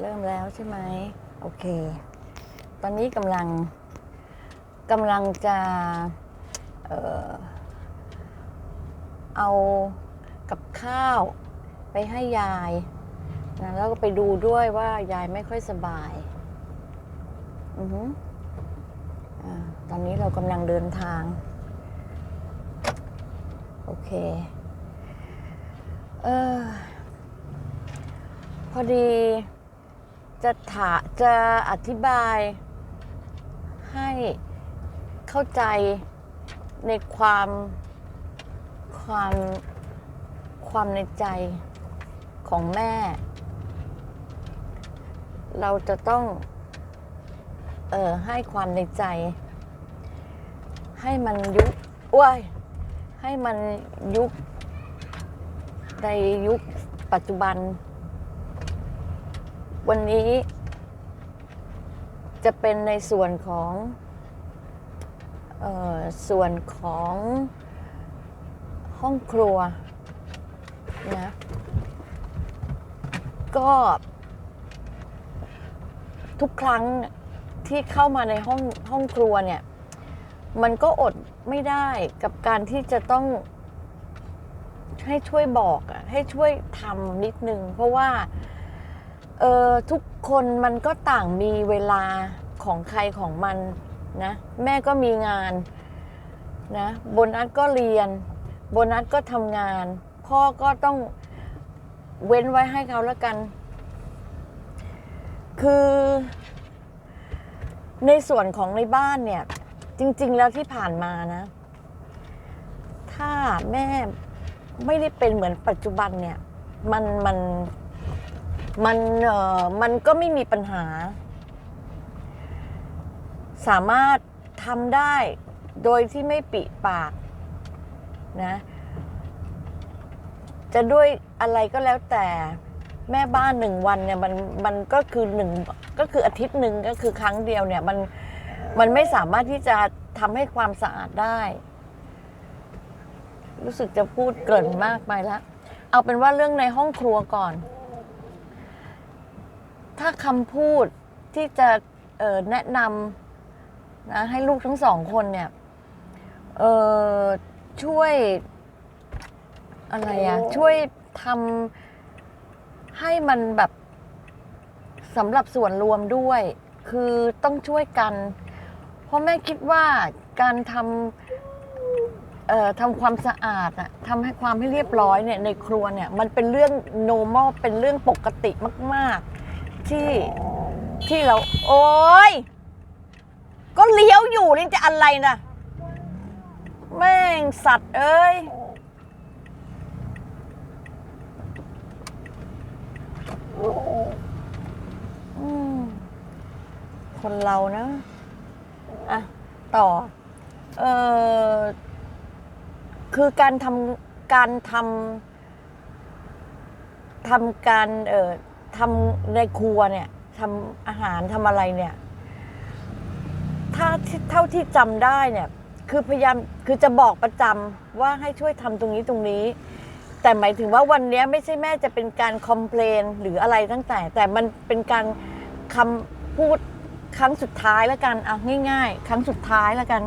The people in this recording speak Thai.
เริ่มแล้วใช่ไหมโอเค ตอนนี้กำลังกำลังจะเออเอากับข้าวไปให้ยายนะแล้วก็ไปดูด้วยว่ายายไม่ค่อยสบาย อือหืออาตอนนี้เรากำลังเดินทาง โอเค เออ พอดีจะถาจะอธิบาย ให้เข้าใจในความความความในใจของแม่ เราจะต้อง เออให้ความในใจ ให้มันยุว้ย ให้มันยุบในยุคปัจจุบัน วันนี้จะเป็นในส่วนของออส่วนของห้องครัวนะก็ทุกครั้งที่เข้ามาในห้องห้องครัวเนี่ย มันก็อดไม่ได้กับการที่จะต้อง ให้ช่วยบอกอะให้ช่วยทำนิดนึง เพราะว่าเออทุกคนมันก็ต่างมีเวลาของใครของมันนะ แม่ก็มีงานนะโบนัสก็เรียน โบนัสก็ทำงาน พ่อก็ต้องเว้นไว้ให้เขาแล้วกัน คือในส่วนของในบ้านเนี่ย จริง ๆ แล้วที่ผ่านมานะ ถ้าแม่ไม่ได้เป็นเหมือนปัจจุบันเนี่ย มันมันมันเออมันก็ไม่มีปัญหา สามารถทำได้โดยที่ไม่ปิปากนะ จะด้วยอะไรก็แล้วแต่แม่บ้านหนึ่งวันเนี่ยมันมันก็คือหนึ่งก็คืออาทิตย์หนึ่งก็คือครั้งเดียวเนี่ยมัน มันไม่สามารถที่จะทำให้ความสะอาดได้ รู้สึกจะพูดเกินมากไปล้วเอาเป็นว่าเรื่องในห้องครัวก่อน ถ้าคำพูดที่จะแนะนำนะให้ลูกทั้งสองคนเนี่ยเออช่วยอะไรอะช่วยทำให้มันแบบสำหรับส่วนรวมด้วย คือต้องช่วยกัน เพราะแม่คิดว่าการทำเอ่อทำความสะอาดอะทำให้ความให้เรียบร้อยเนี่ยในครัวเนี่ยมันเป็นเรื่อง normal เป็นเรื่องปกติมาก ๆ ที่ที่เรา โอ๊ยก็เลี้ยวอยู่นี่จะอะไรนะแม่งสัตว์เอ้ยคนเรานะ อะต่อเออคือการทำการทำทำการเอ่อทำในครัวเนี่ยทำอาหารทำอะไรเนี่ยถ้าเท่าที่จำได้เนี่ย คือพยายามคือจะบอกประจำว่าให้ช่วยทำตรงนี้ตรงนี้ แต่หมายถึงว่าวันนี้ไม่ใช่แม่จะเป็นการคอมเพลนหรืออะไรตั้งแต่ แต่มันเป็นการคำพูด ครั้งสุดท้ายแล้วกันเอาง่าย ๆ ครั้งสุดท้ายแล้วกัน